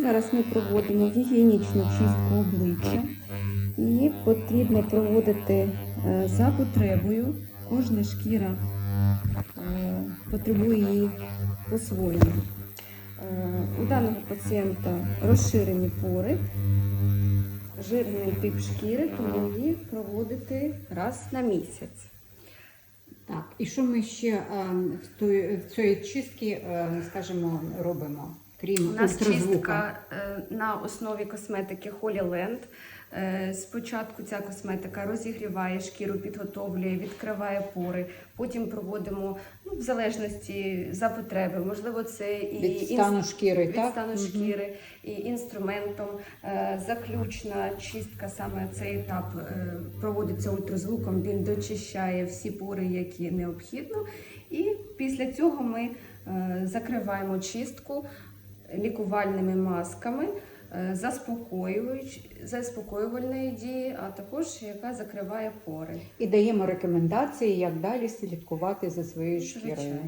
Зараз ми проводимо гігієнічну чистку обличчя і потрібно проводити е, за потребою. Кожна шкіра е, потребує її по-своєму. Е, У даного пацієнта розширені пори, жирний тип шкіри, тому її проводити раз на місяць. Так, і що ми ще в чистки, е, скажімо, робимо? Крім У нас чистка е, на основі косметики Holy Land. Е, Спочатку ця косметика розігріває шкіру, підготовлює, відкриває пори. Потім проводимо ну, в залежності за потреби. Можливо, це і Від стану шкіри, від так? стану шкіри, і інструментом. Е, Заключна чистка, саме цей етап проводиться ультразвуком. Він дочищає всі пори, які необхідно. І після цього ми закриваємо чистку лікувальними масками. е, заспокоювальної дії, а також яка закриває пори. І даємо рекомендації, як далі слідкувати за своєю шкірою. Звичайно.